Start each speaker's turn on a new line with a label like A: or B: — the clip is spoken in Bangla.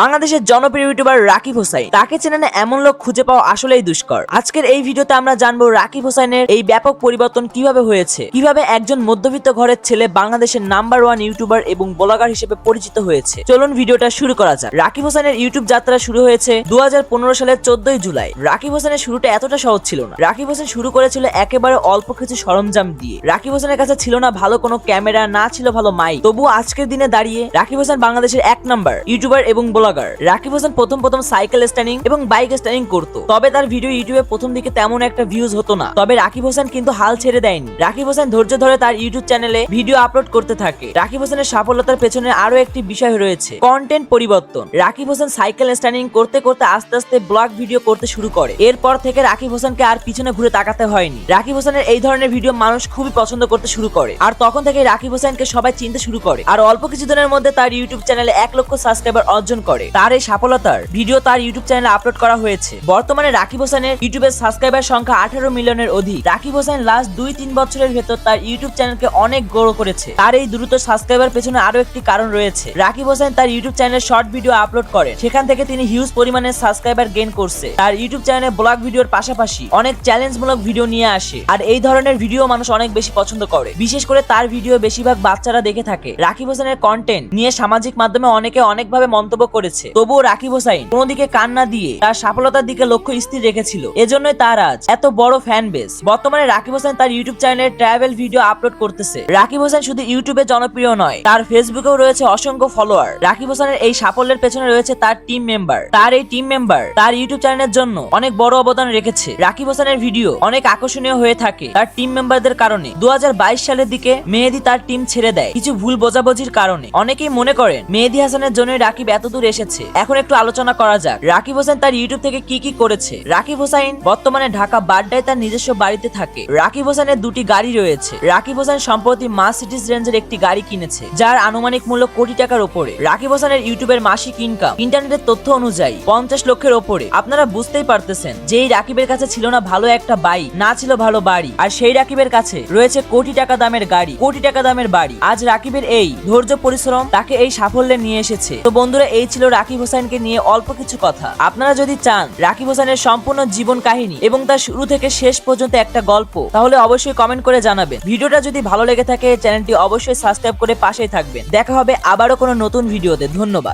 A: বাংলাদেশের জনপ্রিয় ইউটিউবার রাকিব হোসাইন। তাকে চেনে না এমন লোক খুঁজে পাওয়া আসলেই দুষ্কর। আজকের এই ভিডিওতে আমরা জানব রাকিব হোসাইনের এই ব্যাপক পরিবর্তন কীভাবে হয়েছে, কীভাবে একজন মধ্যবিত্ত ঘরের ছেলে বাংলাদেশের নাম্বার ওয়ান ইউটিউবার এবং ব্লগার হিসেবে পরিচিত হয়েছে। চলুন ভিডিওটা শুরু করা যাক। রাকিব হোসেনের ইউটিউব যাত্রা শুরু হয়েছে দু হাজার পনেরো সালের চোদ্দই জুলাই। রাকিব হোসেনের শুরুটা এতটা সহজ ছিল না। রাকিব হোসেন শুরু করেছিল একেবারে অল্প কিছু সরঞ্জাম দিয়ে। রাকিব হোসেনের কাছে ছিল না ভালো কোনো ক্যামেরা, না ছিল ভালো মাইক। তবুও আজকের দিনে দাঁড়িয়ে রাকিব হোসেন বাংলাদেশের এক নাম্বার ইউটিউবার এবং ব্লগার। রাকিব হোসেন প্রথম প্রথম সাইকেল স্ট্যান্ডিং এবং বাইক স্ট্যান্ডিং করতো। তবে তার ভিডিও ইউটিউবে প্রথম দিকে তেমন একটা ভিউজ হতো না। তবে রাকিব হোসেন কিন্তু হাল ছেড়ে দেয়নি। রাকিব হোসেন ধৈর্য ধরে তার ইউটিউব চ্যানেলে ভিডিও আপলোড করতে থাকে। রাকিব হোসেনের সফলতার পেছনে আরও একটি বিষয় রয়েছে কন্টেন্ট পরিবর্তন। রাকিব হোসেন সাইকেল স্ট্যান্ডিং করতে করতে আস্তে আস্তে ব্লগ ভিডিও করতে শুরু করে। এরপর থেকে রাকিব হোসেনকে আর পিছনে ঘুরে তাকাতে হয়নি। রাকিব হোসেনের এই ধরনের ভিডিও মানুষ খুবই পছন্দ করতে শুরু করে। আর তখন থেকে রাকিব হোসেনকে সবাই চিনতে শুরু করে। আর অল্প কিছুদিনের মধ্যে তার ইউটিউব চ্যানেলে এক লক্ষ সাবস্ক্রাইবার অর্জন করে। তার এই সফলতার ভিডিও তার ইউটিউব চ্যানেলে আপলোড করা হয়েছে। বর্তমানে রাকিব হোসেনের ইউটিউবের সাবস্ক্রাইবার সংখ্যা আঠারো মিলিয়নের অধিক। রাকিব হোসেন লাস্ট দুই তিন বছরের ভেতর তার ইউটিউব চ্যানেলকে অনেক বড় করেছে। তার এই দ্রুত সাবস্ক্রাইবার পেছনে আরও একটি কারণ রয়েছে। রাকিব হোসেন তার ইউটিউব চ্যানেলে শর্ট ভিডিও আপলোড করে। সেখান থেকে তিনি হিউজ পরিমাণে সাবস্ক্রাইবার গেইন করছে। তার ইউটিউব চ্যানেলে ব্লগ ভিডিওর পাশাপাশি অনেক চ্যালেঞ্জমূলক ভিডিও নিয়ে আসে। আর এই ধরনের ভিডিও মানুষ অনেক বেশি পছন্দ করে। বিশেষ করে তার ভিডিও বেশিরভাগ বাচ্চারা দেখে থাকে। রাকিব হোসেনের কন্টেন্ট নিয়ে সামাজিক মাধ্যমে অনেকে অনেকভাবে মন্তব্য করেছে। তবুও রাকিব হোসাইন কোনো দিকে কান না দিয়ে তার সফলতার দিকে লক্ষ্য স্থির রেখেছিল। এজন্যই তার আজ এত বড় ফ্যান বেস বর্তমানে রাকিব হোসেন তার ইউটিউব চ্যানেলে ট্রাভেল ভিডিও আপলোড করতেছে। রাকিব হোসেন শুধু ইউটিউবে জনপ্রিয় নয়, তার ফেসবুকেও রয়েছে অসংখ্য ফলোয়ার রাকিব হোসেনের এই সাফল্যের পেছনে রয়েছে তার টিম মেম্বার তার এই টিম মেম্বার তার ইউটিউব চ্যানেলের জন্য অনেক বড় অবদান রেখেছে। রাকিব হোসেনের ভিডিও অনেক আকর্ষণীয় হয়ে থাকে তার টিম মেম্বারদের কারণে। দু হাজার বাইশ সালের দিকে মেহেদি তার টিম ছেড়ে দেয়। কিছু ভুল বোঝাবুঝির কারণে। অনেকেই মনে করেন, মেহেদি হাসানের জন্য রাকিব এতদূর এসেছে। এখন একটু আলোচনা করা যাক। রাকিব হোসেন তার ইউটিউব থেকে কি কি করেছে? রাকিব হোসাইন বর্তমানে ঢাকা বাড্ডায় তার নিজস্ব বাড়িতে থাকে। রাকিব হোসেনের দুটি গাড়ি রয়েছে। রাকিব হোসেন সম্প্রতি মার্সিডিজ রেঞ্জের একটি গাড়ি কিনেছে, যার আনুমানিক মূল্য কোটি টাকার ওপরে রাকিব হোসেনের ইউটিউবের মাসিক ইনকাম ইন্টারনেটের তথ্য অনুযায়ী পঞ্চাশ লক্ষের ওপরে আপনারা বুঝতেই পারতেছেন যে এই রাকিবের কাছে ছিল না ভালো একটা বাইক না ছিল ভালো বাড়ি। আর সেই রাকিবের কাছে রয়েছে কোটি টাকা দামের গাড়ি, কোটি টাকা দামের বাড়ি। আজ রাকিবের এই ধৈর্য পরিশ্রম তাকে এই সাফল্যে নিয়ে এসেছে। তো বন্ধুরা, এই ছিল রাকিব হোসেনকে নিয়ে অল্প কিছু কথা। আপনারা যদি চান রাকিব হোসেনের সম্পূর্ণ জীবন কাহিনী এবং তার শুরু থেকে শেষ পর্যন্ত একটা গল্প, তাহলে অবশ্যই কমেন্ট করে জানাবেন। ভিডিওটা যদি ভালো লেগে থাকে, চ্যানেলটি অবশ্যই সাবস্ক্রাইব করে পাশেই থাকবেন। দেখা হবে আবারও কোনো নতুন ভিডিওতে। ধন্যবাদ।